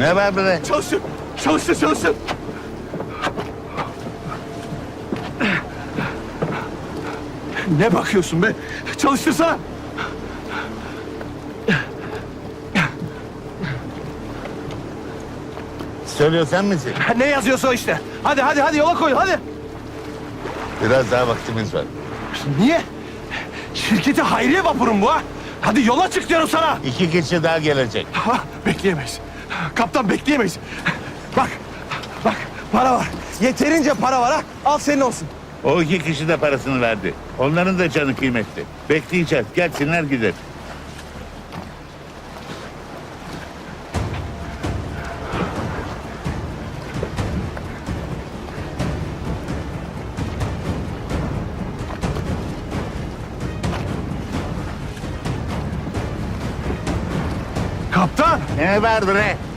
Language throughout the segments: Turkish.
Ne var bre? Çalıştır. Çalıştır çalıştır. Ne bakıyorsun be? Çalıştırsana. Söylüyor sen misin? Ne yazıyorsa o işte. Hadi hadi hadi yola koy hadi. Biraz daha vaktimiz var. Niye? Şirketi hayriye vapurun bu ha. Hadi yola çık diyorum sana. İki kişi daha gelecek. Ha, bekleyemeyiz. Kaptan bekleyemeyiz. Bak, bak para var. Yeterince para var ha. Al senin olsun. O iki kişi de parasını verdi. Onların da canı kıymetli. Bekleyeceğiz. Gelsinler gider. Kaptan. Ne var bre?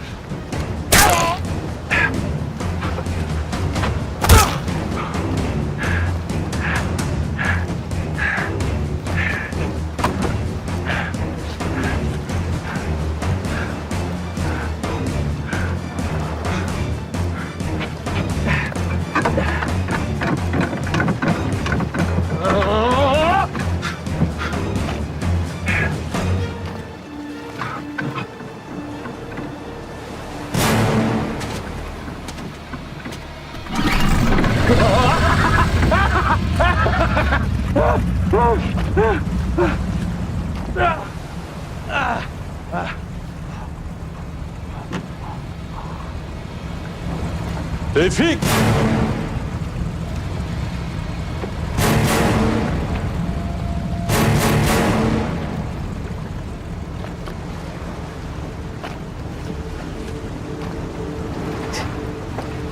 Tevfik.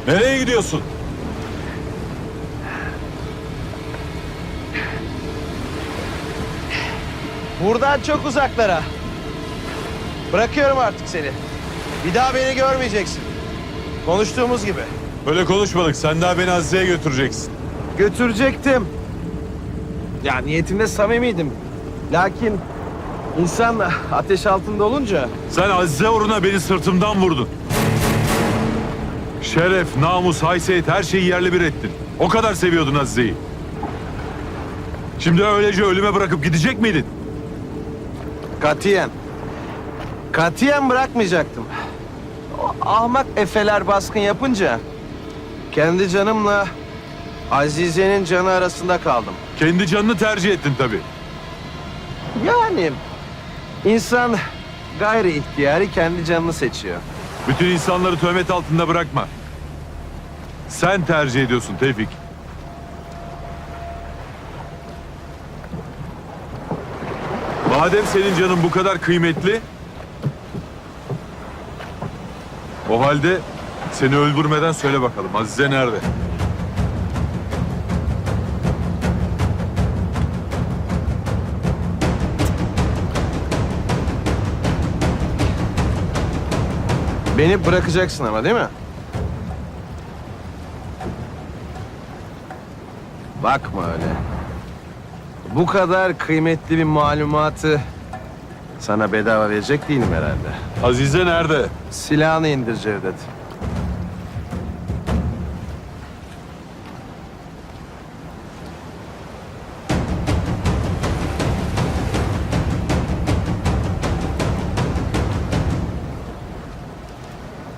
Nereye gidiyorsun? Buradan çok uzaklara. Bırakıyorum artık seni. Bir daha beni görmeyeceksin. Konuştuğumuz gibi. Böyle konuşmadık. Sen daha beni Azize'ye götüreceksin. Götürecektim. Ya niyetimde samimiydim. Lakin insan ateş altında olunca Sen Azize uğruna beni sırtımdan vurdun. Şeref, namus, haysiyet her şeyi yerle bir ettin. O kadar seviyordun Azize'yi. Şimdi öylece ölüme bırakıp gidecek miydin? Katiyen, katiyen bırakmayacaktım. O ahmak efeler baskın yapınca kendi canımla Azize'nin canı arasında kaldım. Kendi canını tercih ettin tabii. Yani insan gayri ihtiyari kendi canını seçiyor. Bütün insanları töhmet altında bırakma. Sen tercih ediyorsun Tevfik. Madem senin canın bu kadar kıymetli... O halde seni öldürmeden söyle bakalım Azize nerede? Beni bırakacaksın ama değil mi? Bakma öyle. Bu kadar kıymetli bir malumatı sana bedava verecek değilim herhalde. Azize nerede? Silahını indir Cevdet.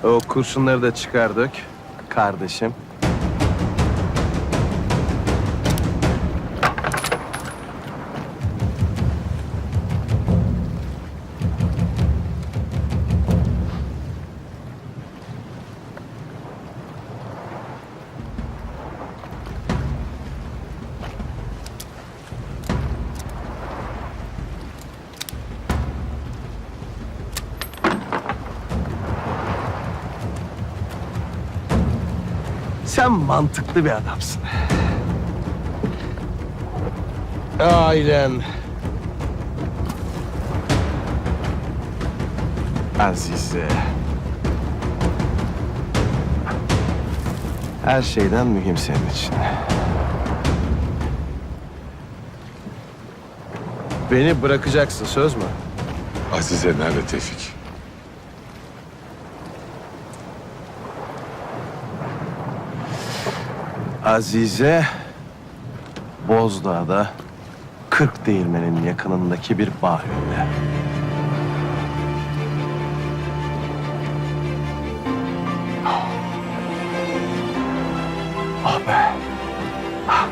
O kurşunları da çıkar dök. Kardeşim. Sen mantıklı bir adamsın. Ailen. Azize. Her şeyden mühim senin için. Beni bırakacaksın söz mü? Azize nerede Tevfik? Azize Bozdağ'da 40 değirmenin yakınındaki bir bar önünde. Ah be. Ah.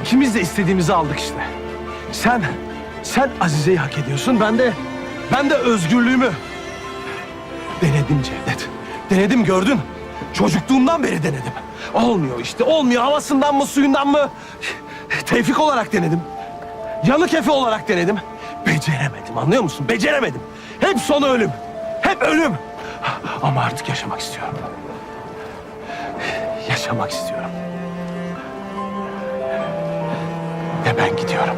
İkimiz de istediğimizi aldık işte. Sen, sen Azize'yi hak ediyorsun. Ben de, ben de özgürlüğümü. Denedim Cevdet. Denedim gördün. Çocukluğumdan beri denedim. Olmuyor işte olmuyor. Havasından mı suyundan mı? Tevfik olarak denedim. Yanık Efe olarak denedim. Beceremedim anlıyor musun? Beceremedim. Hep sonu ölüm. Hep ölüm. Ama artık yaşamak istiyorum. Yaşamak istiyorum. Ve ben gidiyorum.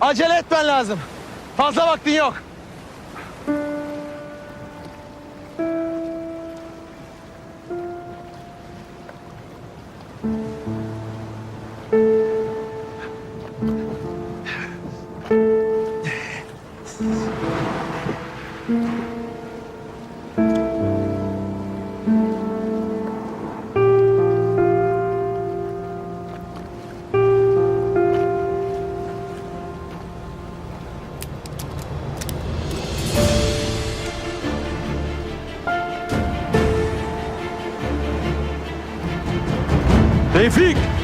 Acele etmen lazım. Fazla vaktin yok. Tevfik!